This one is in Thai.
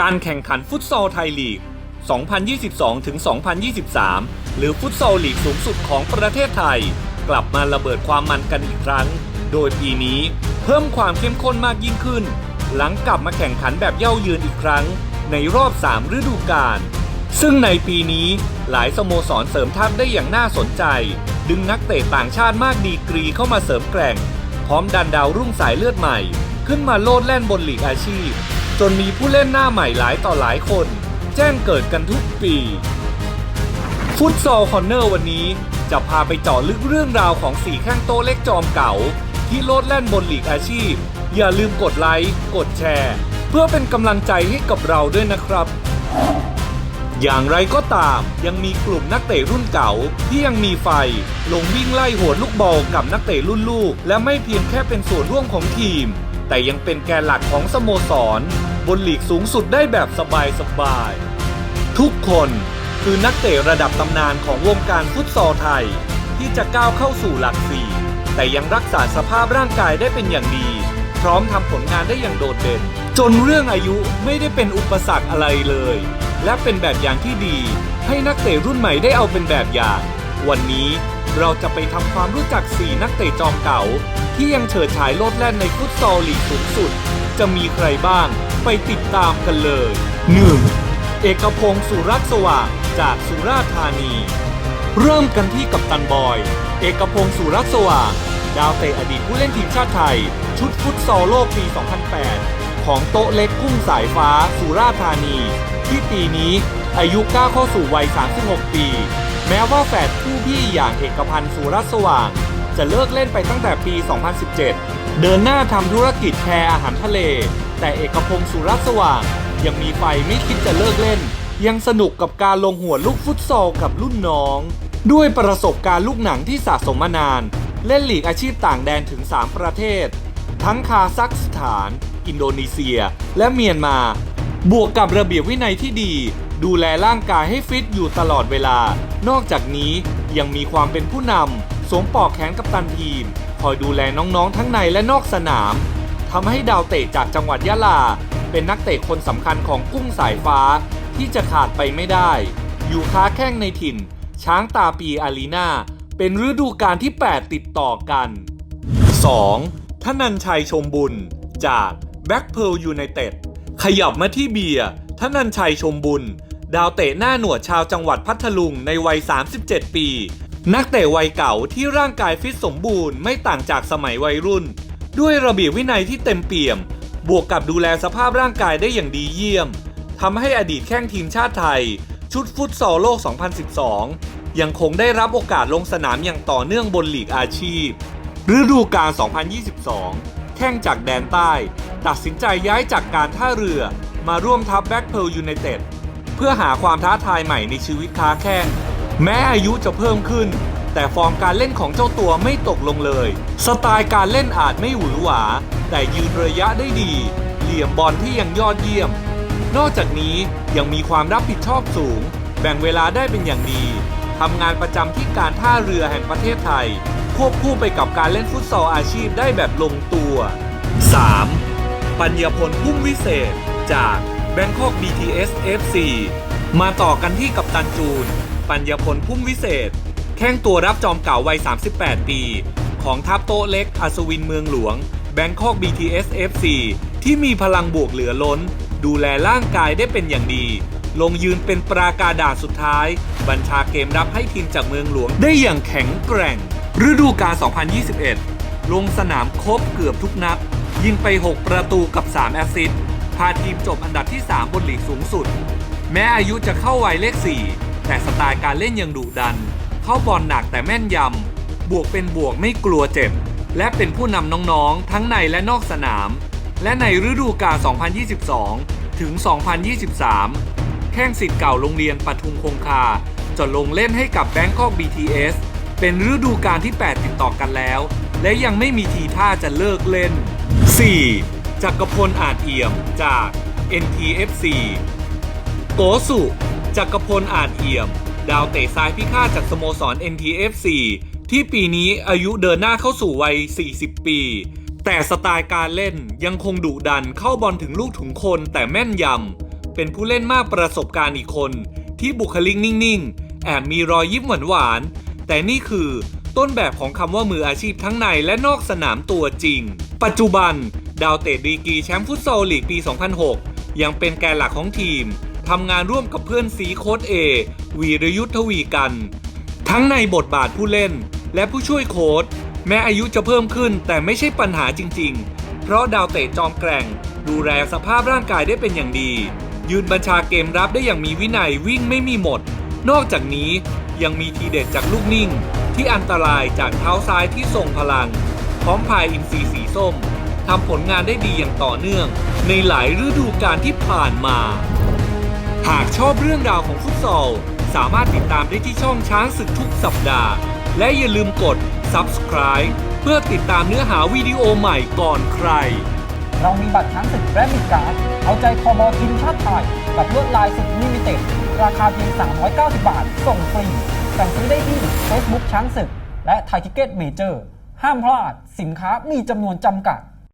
การแข่งขันฟุตซอลไทยลีก 2022ถึง2023 หรือฟุตซอลลีกสูงสุดของประเทศไทย กลับมาระเบิดความมันกันอีกครั้ง โดยปีนี้เพิ่มความเข้มข้นมากยิ่งขึ้น หลังกลับมาแข่งขันแบบเย่ายืนอีกครั้ง ในรอบ 3 ฤดูกาลซึ่งในปีนี้หลายสโมสรเสริมทัพได้อย่างน่าสนใจ ดึงนักเตะต่างชาติมากดีกรีเข้ามาเสริมแกร่ง พร้อมดันดาวรุ่งสายเลือดใหม่ ขึ้นมาโลดแล่นบนหลีกอาชีพ จนมีผู้เล่นหน้าใหม่หลายต่อหลายคน แจ้งเกิดกันทุกปี ฟุตซอลคอนเนอร์วันนี้จะพาไปเจาะลึกเรื่องราวของสี่แข้งโตเล็กจอมเก่า ที่โลดแล่นบนหลีกอาชีพ อย่าลืมกดไลค์ กดแชร์ เพื่อเป็นกำลังใจให้กับเราด้วยนะครับ อย่างไรก็ตามยังมีกลุ่มนักเตะรุ่นเก่า ที่ยังมีไฟ ลงวิ่งไล่โหดลูกบอลกับนักเตะรุ่นลูก และไม่เพียงแค่เป็นส่วนร่วมของทีม แต่ยังเป็นแกนหลักของสโมสร บนหลีกสูงสุดได้แบบสบายๆ ทุกคนคือนักเตะระดับตำนานของวงการฟุตซอลไทย ที่จะก้าวเข้าสู่หลักสี่แต่ยังรักษาสภาพร่างกายได้เป็นอย่างดี พร้อมทำผลงานได้อย่างโดดเด่น จนเรื่องอายุไม่ได้เป็นอุปสรรคอะไรเลย และเป็นแบบอย่างที่ดี ให้นักเตะรุ่นใหม่ได้เอาเป็นแบบอย่าง วันนี้ เราจะไปทำความรู้จัก 4 นักเตะจอมเก่า ที่ยังเฉิดฉายโลดแล่นในฟุตซอลลีกสูงสุด จะมีใครบ้างไปติดตามกันเลย 1. เอกพงศ์สุรัตน์สว่างจากสุราษฎร์ธานี เริ่มกันที่กัปตันบอย เอกพงศ์สุรัตน์สว่าง ดาวเตะอดีตผู้เล่นทีมชาติไทย ชุดฟุตซอลโลกปี 2008 ของโต๊ะเล็กกุ้งสายฟ้าสุราษฎร์ธานี ที่ปีนี้อายุก้าวเข้าสู่วัย 36 ปี แม้ว่าแฝดผู้พี่อย่างเอกพันธ์สุรัสว่าง จะเลิกเล่นไปตั้งแต่ปี 2017 เดินหน้าทำธุรกิจแพรอาหารทะเล แต่เอกพงศ์สุรัสว่าง ยังมีไฟไม่คิดจะเลิกเล่น ยังสนุกกับการลงหัวลูกฟุตซอลกับรุ่นน้อง ด้วยประสบการณ์ลูกหนังที่สะสมมานาน เล่นหลีกอาชีพต่างแดนถึง 3 ประเทศ ทั้งคาซัคสถาน อินโดนีเซีย และเมียนมา บวกกับระเบียบวินัยที่ดีดูแลร่างกายให้ฟิตอยู่ตลอดเวลา นอกจากนี้ยังมีความเป็นผู้นำสวมปอกแขนกับตันทีม คอยดูแลน้องๆทั้งในและนอกสนามทำให้ดาวเตะจากจังหวัดยะลา เป็นนักเตะคนสำคัญของกุ้งสายฟ้าที่จะขาดไปไม่ได้ อยู่ค้าแข้งในถิ่น ช้างตาปีอารีนาเป็นฤดูกาลที่ 8 ติดต่อกัน 2. ธนันชัยชมบุญ จากแบ็กเพลยูไนเต็ดขยับมาที่เบียร์ นันชัยชมบุญ ดาวเตะหน้าหนวดชาวจังหวัดพัทลุงในวัย 37 ปี นักเตะวัยเก่าที่ร่างกายฟิตสมบูรณ์ไม่ต่างจากสมัยวัยรุ่น ด้วยระเบียบวินัยที่เต็มเปี่ยม บวกกับดูแลสภาพร่างกายได้อย่างดีเยี่ยมทำให้อดีตแข้งทีมชาติไทย ชุดฟุตซอลโลก 2012 ยังคงได้รับโอกาสลงสนามอย่างต่อเนื่องบนลีกอาชีพ ฤดูกาล 2022 แข้งจากแดนใต้ ตัดสินใจย้ายจากการท่าเรือ มาร่วมทัพแบ็กเพลยูไนเต็ดเพื่อหาความท้าทายใหม่ในชีวิตค้าแข้งแม้อายุจะเพิ่มขึ้น แต่ฟอร์มการเล่นของเจ้าตัวไม่ตกลงเลย สไตล์การเล่นอาจไม่หวือหวา แต่ยืนระยะได้ดี เหลี่ยมบอลที่ยังยอดเยี่ยม นอกจากนี้ยังมีความรับผิดชอบสูง แบ่งเวลาได้เป็นอย่างดีทำงานประจำที่การท่าเรือแห่งประเทศไทย ควบคู่ไปกับการเล่นฟุตซอลอาชีพได้แบบลงตัว 3. ปัญญพลพุ่มวิเศษ จาก Bangkok BTS FC มาต่อกันที่กัปตันจูน ปัญญพลพุ่มวิเศษ แข้งตัวรับจอมเก่าวัย 38 ปี ของทัพโตเล็กอัศวินเมืองหลวง Bangkok BTS FC ที่มีพลังบวกเหลือล้น ดูแลร่างกายได้เป็นอย่างดี ลงยืนเป็นปรากาดาสุดท้าย บัญชาเกมรับให้ทีมจากเมืองหลวงได้อย่างแข็งแกร่ง ฤดูกาล 2021 ลงสนามครบเกือบทุกนัดยิงไป 6 ประตูกับ 3 แอสซิสต์ พาทีมจบอันดับที่ 3 บนลีกสูงสุด แม้อายุจะเข้าวัยเลข 4 แต่สไตล์การเล่นยังดุดัน เข้าบอลหนักแต่แม่นยำ บวกเป็นบวกไม่กลัวเจ็บ และเป็นผู้นำน้องๆ ทั้งในและนอกสนาม และในฤดูกาล 2022 ถึง 2023 แข้งสิทธิ์เก่าโรงเรียนปทุมคงคา จะลงเล่นให้กับ Bangkok BTS เป็นฤดูกาลที่ 8 ติดต่อกันแล้ว และยังไม่มีทีท่าจะเลิกเล่น 4. จักรพลอาจเอี่ยมจาก NTFC โกสุ จักรพลอาจเอี่ยม ดาวเตะซ้ายพิฆาตจากสโมสร NTFC ที่ปีนี้อายุเดินหน้าเข้าสู่วัย 40 ปี แต่สไตล์การเล่นยังคงดุดันเข้าบอลถึงลูกถึงคนแต่แม่นยำ เป็นผู้เล่นมากประสบการณ์อีกคน ที่บุคลิกนิ่งๆ แอบมีรอยยิ้มหวานๆ แต่นี่คือต้นแบบของคำว่ามืออาชีพทั้งในและนอกสนามตัวจริง ปัจจุบัน ดาวเตะดีกีแชมป์ฟุตซอลลีกปี 2006 ยังเป็นแกนหลักของทีม ทำงานร่วมกับเพื่อนซีโค้ดเอ วีรยุทธทวีกัน ทั้งในบทบาทผู้เล่น และผู้ช่วยโค้ชแม้อายุจะเพิ่มขึ้นแต่ไม่ใช่ปัญหาจริง ๆ เพราะดาวเตะจอมแกร่ง ดูแลสภาพร่างกายได้เป็นอย่างดี ยืนบัญชาเกมรับได้อย่างมีวินัยวิ่งไม่มีหมด นอกจากนี้ยังมีทีเด็ดจากลูกนิ่ง ที่อันตรายจากเท้าซ้ายที่ทรงพลัง พร้อมพายอินซีสีส้ม ทำผลงานได้ดีอย่างต่อเนื่องในหลายฤดูกาลที่ผ่านมา หากชอบเรื่องราวของฟุตซอล สามารถติดตามได้ที่ช่องช้างศึกทุกสัปดาห์ และอย่าลืมกด subscribe เพื่อติดตามเนื้อหาวิดีโอใหม่ก่อนใคร เรามีบัตรช้างศึกและมีการ์ดเอาใจคอบอทีมชาติไทย กับลวดลายสุดลิมิเต็ด ราคาเพียง 390 บาท ส่งฟรี สั่งซื้อได้ที่ Facebook ช้างศึก และไทยทิเก็ตเมเจอร์ ห้ามพลาด สินค้ามีจำนวนจำกัด